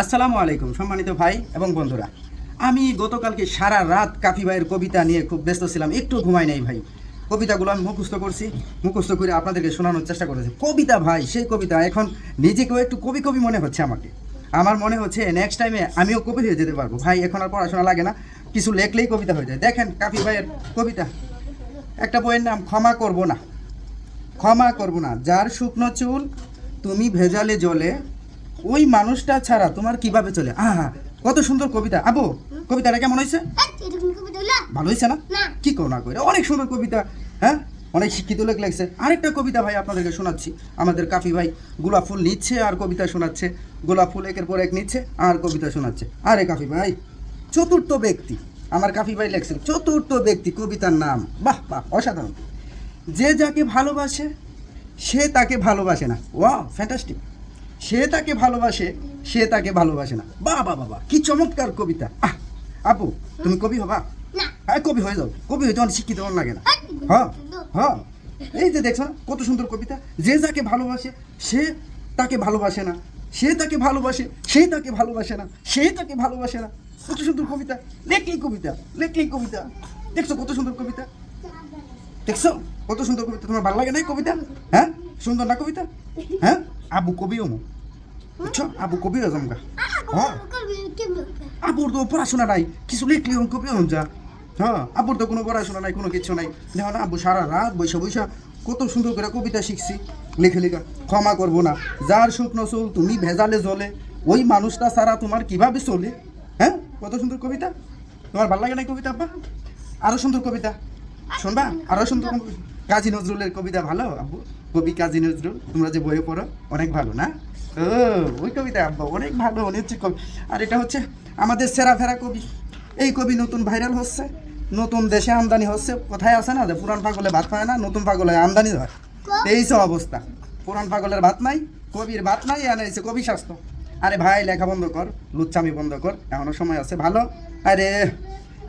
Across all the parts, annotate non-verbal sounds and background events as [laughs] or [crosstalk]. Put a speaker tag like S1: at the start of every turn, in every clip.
S1: আসসালামু আলাইকুম, সম্মানিত ভাই এবং বন্ধুরা। আমি গতকালকে সারা রাত কাফি ভাইয়ের কবিতা নিয়ে খুব ব্যস্ত ছিলাম, একটু ঘুমাই নাই ভাই। কবিতাগুলো আমি মুখস্থ করছি, মুখস্থ করে আপনাদেরকে শোনানোর চেষ্টা করেছি। কবিতা ভাই, সেই কবিতা এখন নিজেকেও একটু কবি কবি মনে হচ্ছে আমাকে। আমার মনে হচ্ছে নেক্সট টাইমে আমিও কবি হয়ে যেতে পারব। ভাই, এখন আর পড়াশোনা লাগে না, কিছু লেখলেই কবিতা হয়ে যায়। দেখেন কাফি ভাইয়ের কবিতা। একটা বইয়ের নাম, ক্ষমা করব না। ক্ষমা করব না। যার শুকনো চুল তুমি ভেজালে জলে ওই মানুষটা ছাড়া তোমার কীভাবে চলে? আহা কত সুন্দর কবিতা। আবু কবিতাটা কেমন হয়েছে?
S2: হ্যাঁ?
S1: ভালো হয়েছে না। কি করো না করে অনেক সুন্দর কবিতা হ্যাঁ? অনেক শিক্ষিত লোক লাগছে। আরেকটা কবিতা ভাই আপনাদেরকে শোনাচ্ছি। আমাদের কাফি ভাই গোলাপ ফুল নিচ্ছে আর কবিতা শোনাচ্ছে। গোলাপ ফুল একের পর এক নিচ্ছে আর কবিতা শোনাচ্ছে। আরে কাফি ভাই চতুর্থ ব্যক্তি। আমার কাফি ভাই লেখছে চতুর্থ ব্যক্তি কবিতার নাম। বাহ বাহ অসাধারণ। যে যাকে ভালোবাসে সে তাকে ভালোবাসে না। ওয়াও ফ্যান্টাস্টিক সে তাকে ভালোবাসে সে তাকে ভালোবাসে না। বাহ বাবা কি চমৎকার কবিতা। আহ আপু তুমি কবি হবা। হ্যাঁ কবি হয়ে যাও। কবি হয়ে অনেক শিক্ষিত মন লাগে না।
S2: হ্যাঁ,
S1: হ্যাঁ। এই যে দেখছ না কত সুন্দর কবিতা। যে যাকে ভালোবাসে সে তাকে ভালোবাসে না। সে তাকে ভালোবাসে সে তাকে ভালোবাসে না। সে তাকে ভালোবাসে না। কত সুন্দর কবিতা। লেখলেই কবিতা লেখলেই কবিতা। দেখছ কত সুন্দর কবিতা? দেখছ কত সুন্দর কবিতা? তোমার ভালো লাগে না এই কবিতা? হ্যাঁ? সুন্দর না কবিতা? হ্যাঁ? আবু কবিও মো বুঝছ? আবু জমগা হ্যাঁ?
S2: কবি কি বলবে?
S1: আবুর তো পড়াশোনা নাই কিছু লিখলি অঙ্ক পেয়ে যা। হ্যাঁ আবুর তো কোনো পড়াশোনা নাই কোনো কিছু নাই। দেখো না আবু সারা রাত বৈশা বৈশা কত সুন্দর করে কবিতা শিখছি লিখে লিখা। ক্ষমা করব না। যার শুকনো চুল তুমি ভেজালে জলে ওই মানুষটা ছাড়া তোমার কীভাবে চলে? হ্যাঁ? কত সুন্দর কবিতা। তোমার ভালো লাগে না কবিতা আব্বা? আরও সুন্দর কবিতা। শুনবা? আরও সুন্দর কবিতা। কাজী নজরুলের কবিতা ভালো আব্বু? কবি কাজী নজরুল তোমরা যে বইয়ে পড়ো অনেক ভালো না? ও ওই কবিতা আব্বা অনেক ভালো উনি হচ্ছে কবি। আর এটা হচ্ছে আমাদের সেরা ফেরা কবি। এই কবি নতুন ভাইরাল হচ্ছে নতুন দেশে আমদানি হচ্ছে। কোথায় আছে না? যে পুরান পাগলে ভাত পায় না নতুন পাগলে আমদানি হয়। এই সব অবস্থা। পুরান পাগলের ভাত নাই কবির ভাত নাই আর এসে কবি স্বাস্থ্য আরে ভাই লেখা বন্ধ কর লুচ্চামি বন্ধ কর এখনও সময় আছে ভালো? আরে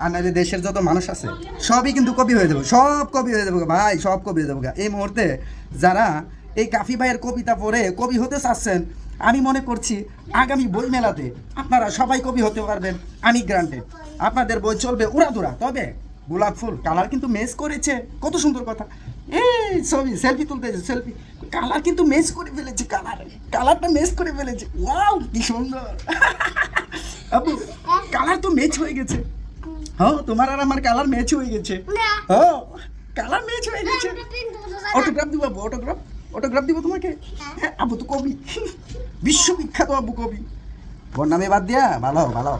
S1: আনারে দেশের যত মানুষ আছে, সবই কিন্তু কবি হয়ে যাবে, সব কবি হয়ে যাবে ভাই, সব কবি হয়ে যাবে এই মুহূর্তে যারা এই কাফি ভাইয়ের কবিতা পড়ে কবি হতে চাচ্ছেন, আমি মনে করছি আগামী বই মেলাতে আপনারা সবাই কবি হতে পারবেন, আমি গ্রান্টেড আপনাদের বই চলবে উড়াদুরা, তবে গোলাপ ফুল কালার কিন্তু মেস করেছে, কত সুন্দর কথা। এই ছবি সেলফি তুলতেছে সেলফি কালার কিন্তু মেস করে ফেলেছে কালার কালারটা মেস করে ফেলেছে। ওয়াও কি সুন্দর। [laughs] আপু কালার তো ম্যাচ হয়ে গেছে। হ্যাঁ তোমার আর আমার কালার ম্যাচ হয়ে গেছে। হ্যাঁ কালার ম্যাচ হয়ে গেছে। অটোগ্রাফ দিব আবু অটোগ্রাফ অটোগ্রাফ দিব তোমাকে? হ্যাঁ। আবু তো কবি। [laughs] বিশ্ববিখ্যাত আবু কবি। ওর নামে বাদ দিয়া ভালো ভালো।